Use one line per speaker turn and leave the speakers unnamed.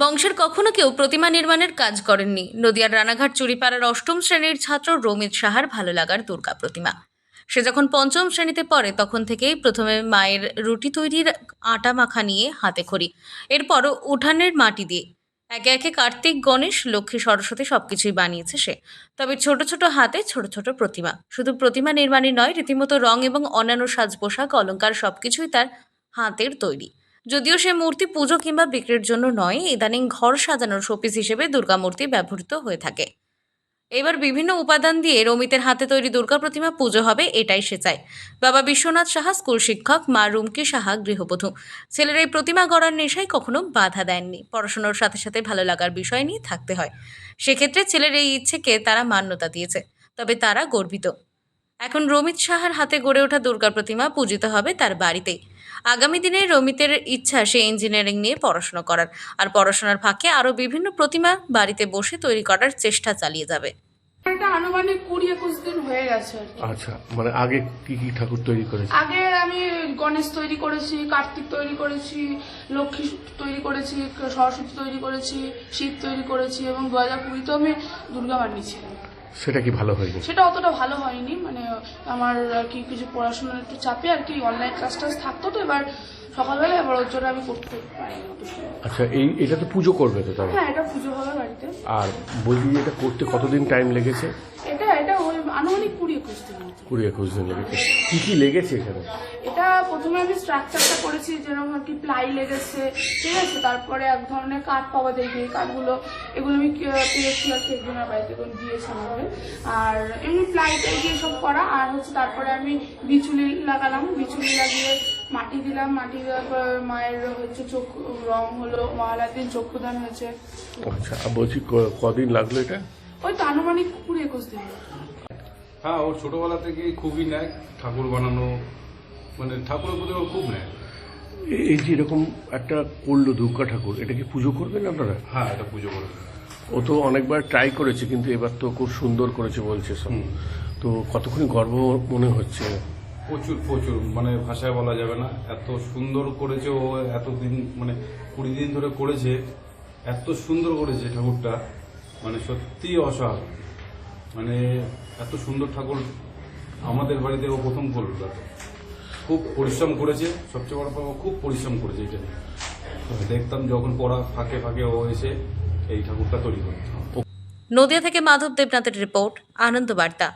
বংশের কখনো কেউ প্রতিমা নির্মাণের কাজ করেননি। নদিয়ার রানাঘাট চুরিপাড়ার অষ্টম শ্রেণির ছাত্র রমিত সাহার ভালো লাগার দুর্গা প্রতিমা। সে যখন পঞ্চম শ্রেণীতে পড়ে, তখন থেকেই প্রথমে মায়ের রুটি তৈরির আটা মাখা নিয়ে হাতে খড়ি। এরপর উঠানের মাটি দিয়ে। একে একে কার্তিক, গণেশ, লক্ষ্মী, সরস্বতী সবকিছুই বানিয়েছে সে। তবে ছোট ছোট হাতে ছোট ছোট প্রতিমা। শুধু প্রতিমা নির্মাণই নয়, রীতিমতো রং এবং অন্যান্য সাজ পোশাক অলঙ্কার সবকিছুই তার হাতের তৈরি। যদিও সে মূর্তি পুজো কিংবা বিক্রির জন্য নয়, ইদানিং ঘর সাজানোর শোপিস হিসেবে দুর্গা মূর্তি ব্যবহৃত হয়ে থাকে। এবার বিভিন্ন উপাদান দিয়ে রমিতের হাতে তৈরি দুর্গা প্রতিমা পুজো হবে, এটাই সে চায়। বাবা বিশ্বনাথ সাহা, স্কুল শিক্ষক, মা রুমকি সাহা, গৃহবধূ। ছেলের এই প্রতিমা গড়ার নেশায় কখনো বাধা দেননি। পড়াশোনার সাথে সাথে ভালো লাগার বিষয় নিয়ে থাকতে হয়। সেক্ষেত্রে ছেলের এই ইচ্ছেকে তারা মান্যতা দিয়েছে, তবে তারা গর্বিত। এখন রমিত সাহার হাতে গড়ে ওঠা দুর্গা প্রতিমা পূজিত হবে তার বাড়িতেই। আগামী দিনে রমিতের ইচ্ছা সে ইঞ্জিনিয়ারিং নিয়ে পড়াশোনা করার। আর পড়াশোনার ফাঁকে আরও বিভিন্ন প্রতিমা বাড়িতে বসে তৈরি করার চেষ্টা চালিয়ে যাবে।
এটা আনুমানিক কুড়ি একুশ দিন হয়ে গেছে।
আচ্ছা মানে আগে কি কি ঠাকুর তৈরি করেছে?
আগে আমি গণেশ তৈরি করেছি কার্তিক তৈরি করেছি লক্ষ্মী তৈরি করেছি সরস্বতী তৈরি করেছি শিব তৈরি করেছি এবং দু হাজার কুড়িতে আমি দুর্গা বানিয়েছিলাম।
সেটা কি ভালো হয়নি?
সেটা অতটা ভালো হয়নি মানে আমার আর কি কিছু পড়াশোনার একটু চাপে আর কি অনলাইন ক্লাস টাস থাকতো তো এবার সকালবেলা এবার ওর জন্য আমি করতে পারিনি
আচ্ছা এই এটা তো পুজো করবে তো তাহলে?
হ্যাঁ এটা পুজো হবে বাড়িতে।
আর বলি এটা করতে কতদিন টাইম লেগেছে
এটা এটা ওই আনুমানিক কুড়ি একুশ দিন
লেগেছে কি কি লেগেছে এখানে?
এটা প্রথমে আমি স্ট্রাকচারটা করেছি যেরকম আর কি প্লাই লেগেছে ঠিক আছে? তারপরে এক ধরনের কাঠ পাওয়া যায় যে কাঠগুলো এগুলো আমি পেয়েছি আর কি একজনের বাড়িতে করে দিয়েছি আমাকে। আর এমনি প্লাইটাই দিয়ে সব করা আর হচ্ছে তারপরে আমি বিচুলি লাগালাম বিচুলি লাগিয়ে মাটি দিলাম মাটি দেওয়ার পর মায়ের হচ্ছে চোখ রং হলো মহালার দিন চক্ষুদান হয়েছে।
আচ্ছা বলছি কদিন লাগল এটা?
ওই তো আনুমানিক কুড়ি একুশ দিন।
হ্যাঁ ওর ছোটবেলা থেকেই খুবই নেয় ঠাকুর বানানো মানে ঠাকুরের প্রতি ওর খুব নেয়
এ- এই যে এরকম একটা করল দুর্গা ঠাকুর এটা কি পুজো করবেন আপনারা?
হ্যাঁ এটা পুজো করে
ও তো অনেকবার ট্রাই করেছে কিন্তু এবার তো খুব সুন্দর করেছে বলছে সব। তো কতক্ষণ গর্ব মনে হচ্ছে?
প্রচুর প্রচুর মানে ভাষায় বলা যাবে না। এত সুন্দর করেছে ও এতদিন মানে কুড়ি দিন ধরে করেছে এত সুন্দর করেছে ঠাকুরটা মানে সত্যি অস্বাভাবিক মানে এত সুন্দর ঠাকুর আমাদের বাড়িতে ও প্রথম করল। খুব পরিশ্রম করেছে, সবচেয়ে বড় কথা খুব পরিশ্রম করেছে এটা দেখতাম যখন পড়া ফাঁকে ফাঁকে ও এসে এই ঠাকুরটা তৈরি করতো।
নদিয়া থেকে মাধব দেবনাথের রিপোর্ট, আনন্দ বার্তা।